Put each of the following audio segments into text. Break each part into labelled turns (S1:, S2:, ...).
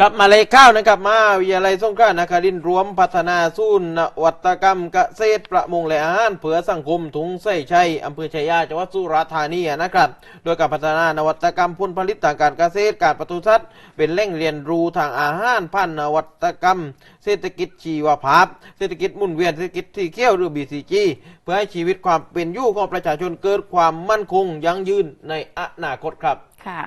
S1: กลับมาเลยข้าวนะครับมาวิทยาลัยสงขลานครินทร์รวมพัฒนาศูนนวัตกรรมเกษตรประมงและอาหารเพื่อสังคมถุงไส้ชัยอำเภอชัยยาจังหวัดสุราษฎร์ธานีนะครับ โดยการพัฒนานวัตกรรมผลผลิตทางการเกษตรการปศุสัตว์ เป็นแหล่งเรียนรู้ทางอาหารพันนวัตกรรม เศรษฐกิจชีวภาพ เศรษฐกิจหมุนเวียนเศรษฐกิจที่เขี้ยวหรือ BCG เพื่อให้ชีวิตความเป็นอยู่ของประชาชนเกิดความมั่นคงยั่งยืนในอนาคตครับ
S2: ค่ะ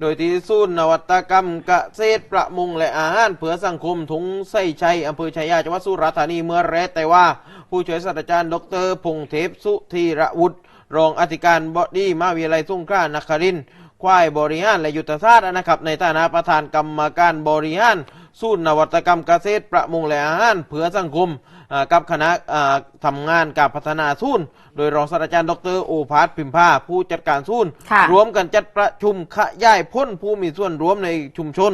S1: โดยที่ศูนย์นวัตกรรมเกษตรประมงและอาหารเพื่อสังคมถุงไส้ชัยอำเภอชัยยาจังหวัดสุราษฎร์ธานีเมื่อแรกแต่ว่า ผู้ช่วยศาสตราจารย์ ดรพงเทพสุธีระวุฒิรองอธิการบดีมาวิทยาลัยสงขลานครินควายบริหารและยุทธศาสตร์นะครับในฐานะประธานกรรมการบริหาร ศูนย์นวัตกรรมเกษตรประมงและอาหารเพื่อสังคมอ่ากับคณะอ่าทำงานการพัฒนาศูนย์โดยรองศาสตราจารย์ดรโอภาสพิมพาผู้จัดการศูนย์
S2: ค่ะ
S1: รวมกันจัดประชุมขยายพ้นผู้มีส่วนร่วมในชุมชน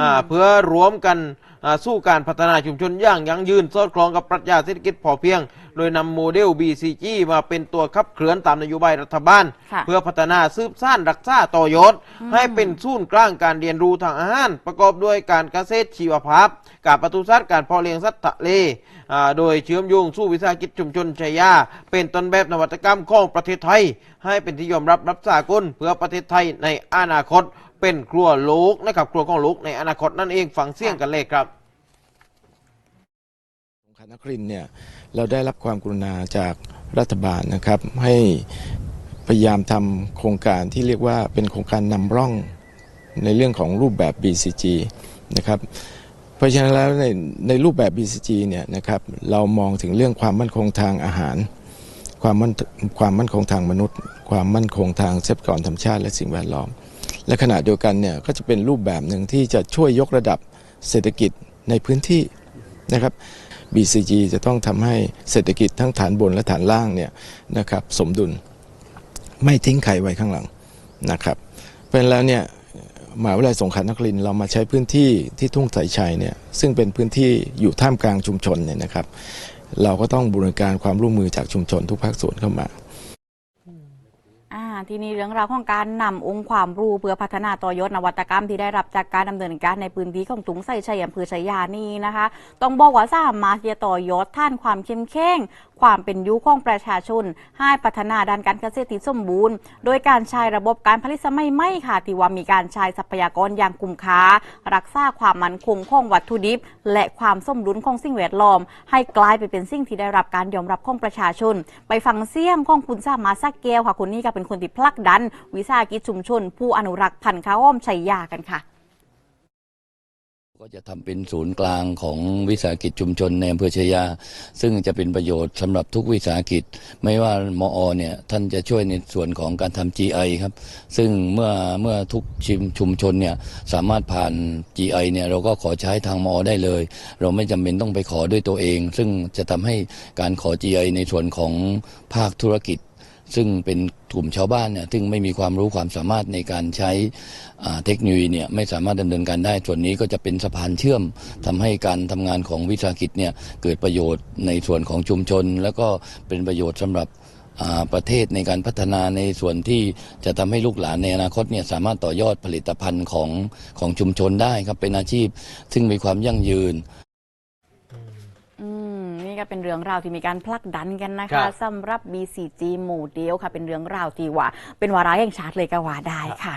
S1: อ่าเพื่อรวมกันอ่า สู้การพัฒนาชุมชนอย่างยั่งยืนสอดคล้องกับปรัชญาเศรษฐกิจพอเพียง โดยนำโมเดล BCG มาเป็นตัวขับเคลื่อนตามนโยบายรัฐบาล
S2: ค่ะ
S1: เพื่อพัฒนาสืบสานรักษาต่อยอดให้เป็นศูนย์กลางการเรียนรู้ทางอาหาร ประกอบด้วยการเกษตรชีวภาพ การปศุสัตว์การเพาะเลี้ยงสัตว์ทะเลอ่าโดยเชื่อมโยงสู่วิสาหกิจชุมชนชัยยาเป็นต้นแบบนวัตกรรมของประเทศไทย ให้เป็นที่ยอมรับรับสากลเพื่อประเทศไทยในอนาคต เป็นครัวโลกนะครับครัวของโลกในอนาคตนั่นเองฟังเสียงกันเลยครับ
S3: สงขานครินทร์เนี่ยเราได้รับความกรุณาจากรัฐบาลนะครับให้พยายามทำโครงการที่เรียกว่าเป็นโครงการนำร่องในเรื่องของรูปแบบ BCG นะครับเพราะฉะนั้นแล้วในในรูปแบบ BCG เนี่ยนะครับเรามองถึงเรื่องความมั่นคงทางอาหาร ความมั่นความมั่นคงทางมนุษย์ ความมั่นคงทางทรัพยากรธรรมชาติและสิ่งแวดล้อม และขณะเดียวกันเนี่ยก็จะเป็นรูปแบบหนึ่งที่จะช่วยยกระดับเศรษฐกิจในพื้นที่นะครับ BCG จะต้องทำให้เศรษฐกิจทั้งฐานบนและฐานล่างเนี่ยนะครับสมดุลไม่ทิ้งใครไว้ข้างหลังนะครับ เพราะฉะนั้นแล้วเนี่ยมหาวิทยาลัยสงขลานครินเรามาใช้พื้นที่ที่ทุ่งสายชัยเนี่ยซึ่งเป็นพื้นที่อยู่ท่ามกลางชุมชนเนี่ยนะครับ เราก็ต้องบูรณาการความร่วมมือจากชุมชนทุกภาคส่วนเข้ามา
S2: ที่นี้เรื่องราวของการนำองค์ความรู้เพื่อพัฒนาต่อยอดนวัตกรรมที่ได้รับจากการดำเนินการในพื้นที่ของถุงใส่ชัยอำเภอชัยยานี่นะคะ ต้องบอกว่าสามารถที่จะต่อยอดท่านความเข้มแข็ง ความเป็นยุของประชาชน ให้พัฒนาด้านการเกษตรที่สมบูรณ์ โดยการใช้ระบบการผลิตสมัยใหม่ค่ะที่ว่ามีการใช้ทรัพยากรอย่างคุ้มค่ารักษาความมั่นคงของวัตถุดิบ และความสมดุลของสิ่งแวดล้อม ให้กลายไปเป็นสิ่งที่ได้รับการยอมรับของประชาชน ไปฟังเสียงของคุณสามาสักแก้วค่ะคนนี้ก็เป็นคนที่ผลักดัน วิสาหกิจชุมชน ผู้อนุรักษ์พันธุ์ข้าวอ้อมชัยยากันค่ะ
S4: ก็จะทำเป็นศูนย์กลางของวิสาหกิจชุมชนในอำเภอชยา ซึ่งจะเป็นประโยชน์สำหรับทุกวิสาหกิจ ไม่ว่ามอเนี่ยท่านจะช่วยในส่วนของการทำ GI ครับ ซึ่งเมื่อเมื่อทุกชิมชุมชนเนี่ยสามารถผ่าน GI เนี่ยเราก็ขอใช้ทางมอได้เลย เราไม่จำเป็นต้องไปขอด้วยตัวเอง ซึ่งจะทำให้การขอ GI ในส่วนของภาคธุรกิจ ซึ่งเป็นกลุ่มชาวบ้านเนี่ยซึ่งไม่มีความรู้ความสามารถในการใช้เทคโนโลยีเนี่ยไม่สามารถดำเนินการได้ ส่วนนี้ก็จะเป็นสะพานเชื่อมทำให้การทำงานของวิสาหกิจเนี่ยเกิดประโยชน์ในส่วนของชุมชน แล้วก็เป็นประโยชน์สำหรับประเทศในการพัฒนาในส่วนที่จะทำให้ลูกหลานในอนาคตเนี่ยสามารถต่อยอดผลิตภัณฑ์ของของชุมชนได้ครับเป็นอาชีพ ซึ่งมีความยั่งยื
S2: น ก็เป็นเรื่องราวที่มีการผลักดันกันนะ
S1: ครั
S2: คะ
S1: บ
S2: สำหรับ BCG โมเดลค่ะ เป็นเรื่องราวที่ว่าเป็นวาระแห่งชาติเลยก็ว่าได้ค่ะ